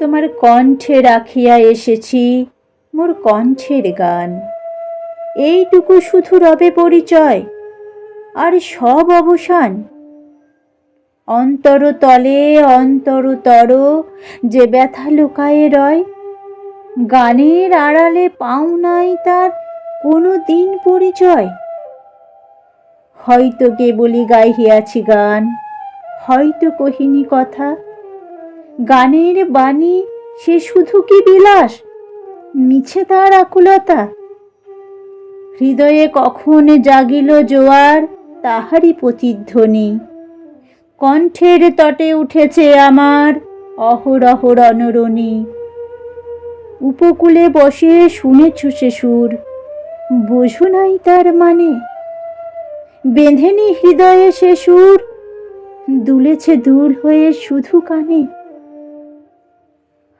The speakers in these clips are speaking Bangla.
তোমার কণ্ঠে রাখিয়া এসেছি মোর কণ্ঠের গান। এইটুকু শুধু রবে পরিচয়, আর সব অবসান। অন্তর তলে অন্তরতর যে ব্যথা লুকায়ে রয়, গানের আড়ালে পাও নাই তার কোনো দিন পরিচয়। হয়তো কেবলই গাইহিয়াছি গান, হয়তো কহিনী কথা গানের বাণী সে শুধু কি বিলাস? মিছে তার আকুলতা। হৃদয়ে কখন জাগিল জোয়ার তাহারই প্রতিধ্বনি। কণ্ঠের তটে উঠেছে আমার অহরহ রণরণী। উপকূলে বসে শুনেছ সে সুর, বোঝো নাই তার মানে। বেঁধেনি হৃদয়ে সে সুর, দুলেছে দূর হয়ে শুধু কানে।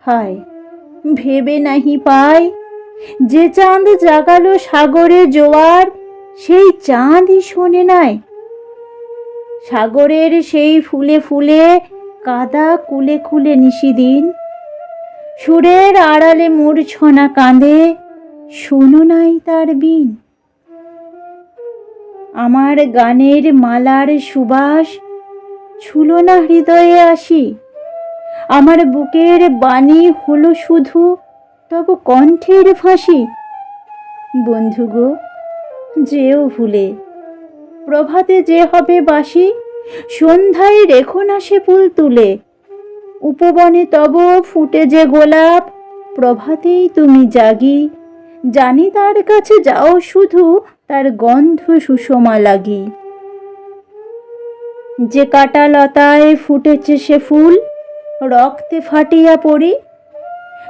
হায়, ভেবে নাহি পায় যে চাঁদ জাগালো সাগরে জোয়ার, সেই চাঁদই শোনে নাই। সাগরের সেই ফুলে ফুলে কাদা কুলে কুলে নিশিদিন সুরের আড়ালে মূর্ছনা কাঁদে, শোনো নাই তার বিন। আমার গানের মালার সুবাস ছুলো না হৃদয়ে আসি। আমার বুকের বাণী হলো শুধু তব কণ্ঠের ফাঁসি। বন্ধু গো, যেও ভুলে। প্রভাতে যে হবে বাসি সন্ধ্যায় রেখো না সে ফুল তুলে। উপবনে তব ফুটে যে গোলাপ, প্রভাতেই তুমি জাগি। জানি তার কাছে যাও শুধু, তার গন্ধ সুষমা লাগি। যে কাটা লতায় ফুটেছে সে ফুল রক্তে ফাটিয়া পড়ি।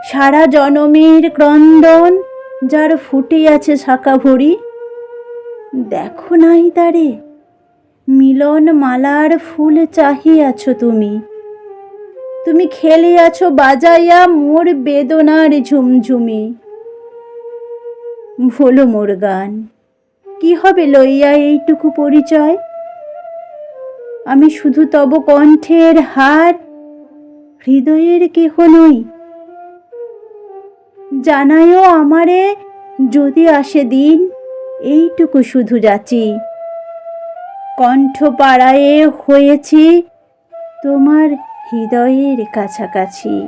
সারা জনমের ক্রন্দন যার ফুটিয়াছে শাখা ভরি। দেখো নাই তারে মিলন মালার ফুল চাহিয়াছ তুমি। তুমি খেলিয়াছ, বাজাইয়া মোর বেদনার ঝুমঝুমি। ভোলো মোর গান, কি হবে লইয়া এইটুকু পরিচয়? আমি শুধু তব কণ্ঠের হার হৃদয়ের কেহ নই। জানায়ও আমারে, যদি আসে দিন, এইটুকু শুধু যাচি। কণ্ঠ পাড়ায়ে হয়েছি তোমার হৃদয়ের কাছাকাছি।